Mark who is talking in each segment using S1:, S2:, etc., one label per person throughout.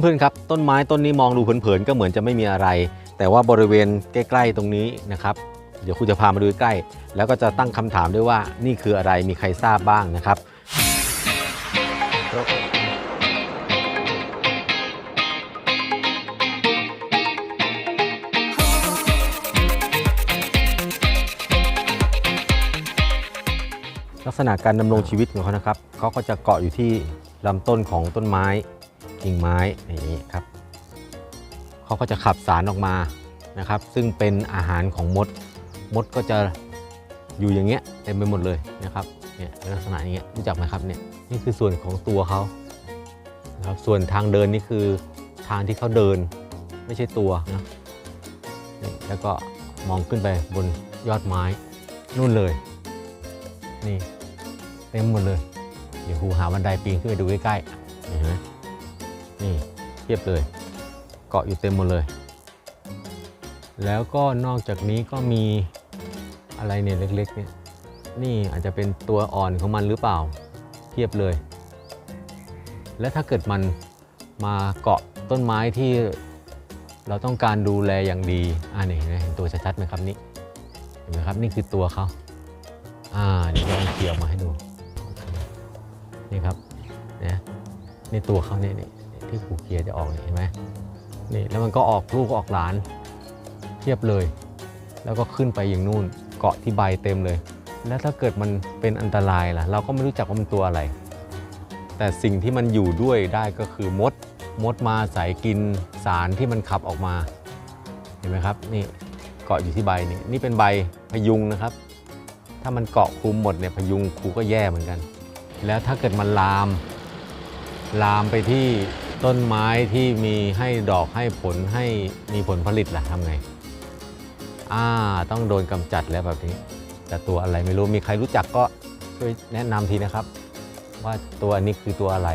S1: เพื่อนๆครับต้นไม้ต้นนี้มองดูเผินๆก็เหมือนจะไม่มีอะไร แต่ว่าบริเวณใกล้ ๆ ตรงนี้นะครับ เดี๋ยวครูจะพามาดูใกล้ แล้วก็จะตั้งคำถามด้วยว่านี่คืออะไรมีใครทราบบ้างนะครับลักษณะการดำรงชีวิตของเขานะครับเขาก็จะเกาะอยู่ที่ลำต้นของต้นไม้ กิ่งไม้อย่างนี้ครับเขาก็จะขับสารออกมานะครับ ซึ่งเป็นอาหารของมด มดก็จะอยู่อย่างเงี้ยเต็มไปหมดเลยนะครับเนี่ยลักษณะอย่างเงี้ยรู้จักไหมครับเนี่ยนี่คือส่วนของตัวเขานะครับส่วนทางเดินนี่คือทางที่เขาเดินไม่ใช่ตัวนะนแล้วก็มองขึ้นไปบนยอดไม้นู่นเลย นี่เต็มหมดเลย เดี๋ยวครูหาบันไดปีนขึ้นไปดูใกล้ๆเห็นไหม เทียบเลยเกาะอยู่เต็มหมดเลย แล้วก็นอกจากนี้ก็มีอะไรเนี่ยเล็กๆเนี่ยนี่อาจจะเป็นตัวอ่อนของมันหรือเปล่าเทียบเลย และถ้าเกิดมันมาเกาะต้นไม้ที่เราต้องการดูแลอย่างดีอ่านี่เห็นไหมเห็นตัวชัดๆไหมครับนี่เห็นไหมครับนี่คือตัวเขาอ่าเดี๋ยวเราเคลียร์ออกมาให้ดูนี่ครับนะนี่ตัวเขาเนี่ยนี่ ที่ครูเคลียร์จะออกเห็นไหมนี่แล้วมันก็ออกลูกออกหลานเทียบเลย แล้วก็ขึ้นไปอย่างนู่นเกาะที่ใบเต็มเลย แล้วถ้าเกิดมันเป็นอันตรายล่ะ เราก็ไม่รู้จักว่ามันตัวอะไร แต่สิ่งที่มันอยู่ด้วยได้ก็คือมดมดมาใส่กินสารที่มันขับออกมา เห็นไหมครับนี่เกาะอยู่ที่ใบนี่นี่เป็นใบพยุงนะครับ ถ้ามันเกาะคลุมหมดเนี่ยพยุงครูก็แย่เหมือนกัน แล้วถ้าเกิดมันลาม ลามไปที่ ต้นไม้ที่มีให้ดอกให้ผลให้มีผลผลิตล่ะทำไง อ่า ต้องโดนกำจัดแล้วแบบนี้ แต่ตัวอะไรไม่รู้มีใครรู้จักก็ช่วยแนะนำทีนะครับ ว่าตัวนี้คือตัวอะไร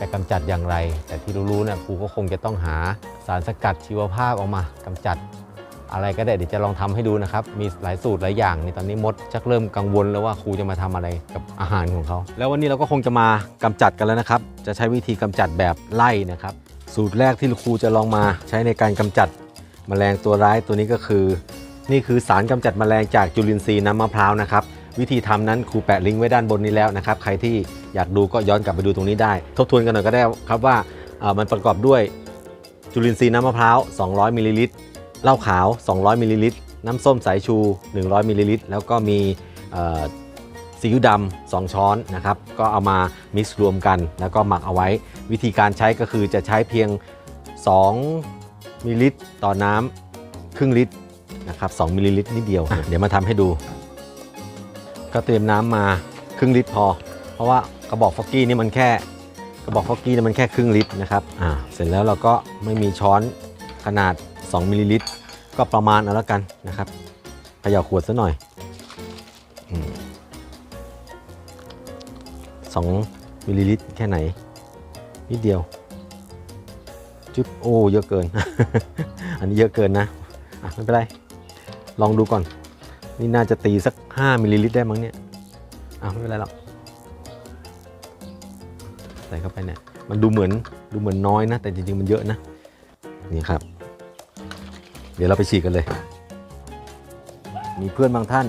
S1: จะกำจัดอย่างไร แต่ที่รู้ๆเนี่ยครูก็คงจะต้องหาสารสกัดชีวภาพออกมากำจัด อะไรก็ได้เดี๋ยวจะลองทำให้ดูนะครับ มีหลายสูตรหลายอย่างในตอนนี้มดชักเริ่มกังวลแล้วว่าครูจะมาทำอะไรกับอาหารของเขา แล้ววันนี้เราก็คงจะมากำจัดกันแล้วนะครับ จะใช้วิธีกำจัดแบบไล่นะครับ สูตรแรกที่ครูจะลองมาใช้ในการกำจัดแมลงตัวร้ายตัวนี้ก็คือ นี่คือสารกำจัดแมลงจากจุลินทรีย์น้ำมะพร้าวนะครับวิธีทำนั้นครูแปะลิงก์ไว้ด้านบนนี้แล้วนะครับใครที่อยากดูก็ย้อนกลับไปดูตรงนี้ได้ ทบทวนกันหน่อยก็ได้ครับว่ามันประกอบด้วยจุลินทรีย์น้ำมะพร้าว 200มิลลิลิตร เหล้าขาว 200มิลลิลิตร น้ำส้มสายชู 100มิลลิลิตร แล้วก็มีเอ่อซีอิ๊วดำ2ช้อนนะครับ ก็เอามามิกซ์รวมกัน แล้วก็หมักเอาไว้ วิธีการใช้ก็คือจะใช้เพียง 2มิลลิลิตรต่อน้ำครึ่งลิตรนะครับ2มิลลิลิตรนิดเดียว เดี๋ยวมาทำให้ดู ก็เตรียมน้ำมาครึ่งลิตรพอ เพราะว่ากระบอกฟอกกี้นี่มันแค่กระบอกฟอกกี้นี่มันแค่ครึ่งลิตรนะครับ อ่า เสร็จแล้วเราก็ไม่มีช้อนขนาด 2มิลลิลิตรก็ประมาณเอาแล้วกันนะครับเขย่าขวดซะหน่อยสองมิลลิลิตรแค่ไหน นิดเดียว จุดโอ้เยอะเกิน อันนี้เยอะเกินนะอะไม่เป็นไร ลองดูก่อน นี่น่าจะตีสัก 5มิลลิลิตรได้มั้งเนี่ยอะไม่เป็นไรหรอกใส่เข้าไปเนี่ย มันดูเหมือนดูเหมือนน้อยนะ แต่จริงๆมันเยอะนะ นี่ครับ เดี๋ยวเราไปฉีกกันเลย มีเพื่อนบางท่าน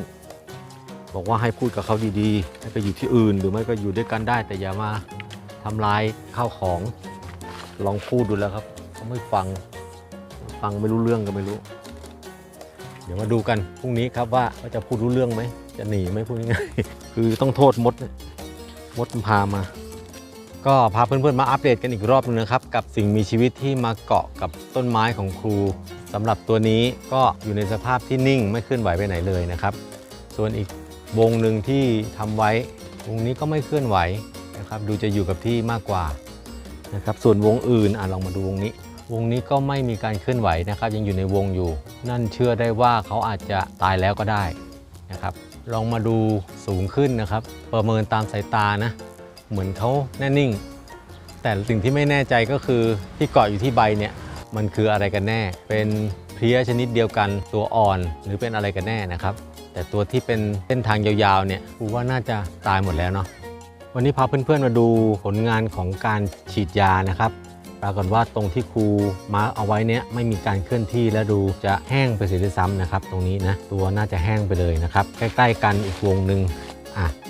S1: บอกว่าให้พูดกับเขาดีๆ ให้ไปอยู่ที่อื่น หรือไม่ก็อยู่ด้วยกันได้ แต่อย่ามาทำลายข้าวของ ลองพูดดูแล้วครับเขาไม่ฟัง ฟังไม่รู้เรื่องก็ไม่รู้ เดี๋ยวมาดูกันพรุ่งนี้ครับว่าเขาจะพูดรู้เรื่องไหม จะหนีไหมพูดง่ายๆคือต้องโทษมด มดพามา ก็พาเพื่อนๆมาอัปเดตกันอีกรอบนึงนะครับ กับสิ่งมีชีวิตที่มาเกาะกับต้นไม้ของครูสำหรับตัวนี้ก็อยู่ในสภาพที่นิ่งไม่เคลื่อนไหวไปไหนเลยนะครับ ส่วนอีกวงหนึ่งที่ทำไว้วงนี้ก็ไม่เคลื่อนไหวนะครับ ดูจะอยู่กับที่มากกว่านะครับ ส่วนวงอื่นอะลองมาดูวงนี้ วงนี้ก็ไม่มีการเคลื่อนไหวนะครับ ยังอยู่ในวงอยู่ นั่นเชื่อได้ว่าเขาอาจจะตายแล้วก็ได้นะครับ ลองมาดูสูงขึ้นนะครับ ประเมินตามสายตานะ เหมือนเขาแน่นิ่ง แต่สิ่งที่ไม่แน่ใจก็คือที่เกาะอยู่ที่ใบเนี่ยมันคืออะไรกันแน่ เป็นเพลี้ยชนิดเดียวกันตัวอ่อนหรือเป็นอะไรกันแน่นะครับ แต่ตัวที่เป็นเส้นทางยาวๆเนี่ยครูว่าน่าจะตายหมดแล้วเนาะวันนี้พาเพื่อนๆมาดูผลงานของการฉีดยานะครับปรากฏว่าตรงที่ครูมาร์กเอาไว้เนี้ยไม่มีการเคลื่อนที่และดูจะแห้งไปเสียด้วยซ้ำนะครับ ตรงนี้นะตัวน่าจะแห้งไปเลยนะครับ ใกล้ ๆ กันอีกวงหนึ่ง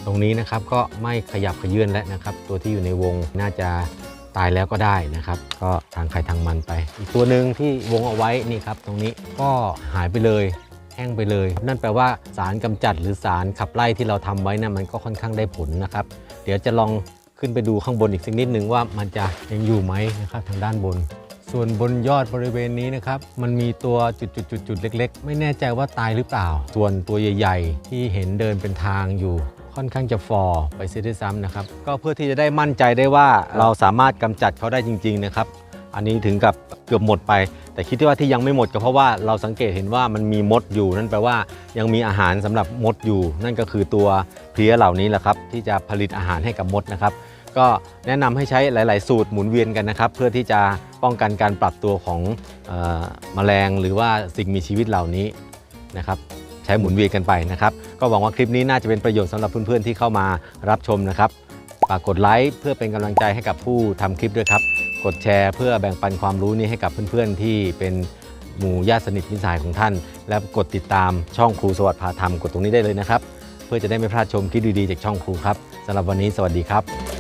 S1: ตรงนี้นะครับก็ไม่ขยับขยื่นแล้วนะครับ ตัวที่อยู่ในวงน่าจะตายแล้วก็ได้นะครับ ก็ทางใครทางมันไป อีกตัวหนึ่งที่วงเอาไว้นี่ครับ ตรงนี้ก็หายไปเลยแห้งไปเลย นั่นแปลว่าสารกำจัดหรือสารขับไล่ที่เราทำไว้นะมันก็ค่อนข้างได้ผลนะครับ เดี๋ยวจะลองขึ้นไปดูข้างบนอีกสักนิดหนึ่งว่ามันจะยังอยู่ไหมนะครับทางด้านบน ส่วนบนยอดบริเวณนี้นะครับ มันมีตัวจุดๆๆเล็ก ๆ ไม่แน่ใจว่าตายหรือเปล่า ส่วนตัวใหญ่ ๆ ที่เห็นเดินเป็นทางอยู่ ค่อนข้างจะฟอร์ไปเสียด้วยซ้ำนะครับ ก็เพื่อที่จะได้มั่นใจได้ว่าเราสามารถกำจัดเขาได้จริง ๆ นะครับ อันนี้ถึงกับเกือบหมดไป แต่คิดว่าที่ยังไม่หมดก็เพราะว่าเราสังเกตเห็นว่ามันมีมดอยู่นั่นแปลว่ายังมีอาหารสำหรับมดอยู่ นั่นก็คือตัวเพลี้ยเหล่านี้แหละครับ ที่จะผลิตอาหารให้กับมดนะครับ ก็แนะนำให้ใช้หลาย ๆ สูตรหมุนเวียนกันนะครับ เพื่อที่จะป้องกันการปรับตัวของเออแมลงหรือว่าสิ่งมีชีวิตเหล่านี้นะครับ ใช้หมุนเวียนกันไปนะครับ ก็หวังว่าคลิปนี้น่าจะเป็นประโยชน์สำหรับเพื่อนๆที่เข้ามารับชมนะครับฝากกดไลค์เพื่อเป็นกำลังใจให้กับผู้ทำคลิปด้วยครับ กดแชร์เพื่อแบ่งปันความรู้นี้ให้กับเพื่อนๆ ที่เป็นหมู่ญาติสนิทมิตรสายของท่าน และกดติดตามช่องครูสวัสดิ์พาธรรมกดตรงนี้ได้เลยนะครับ เพื่อจะได้ไม่พลาดชมคลิปดีๆจากช่องครูครับสำหรับวันนี้สวัสดีครับ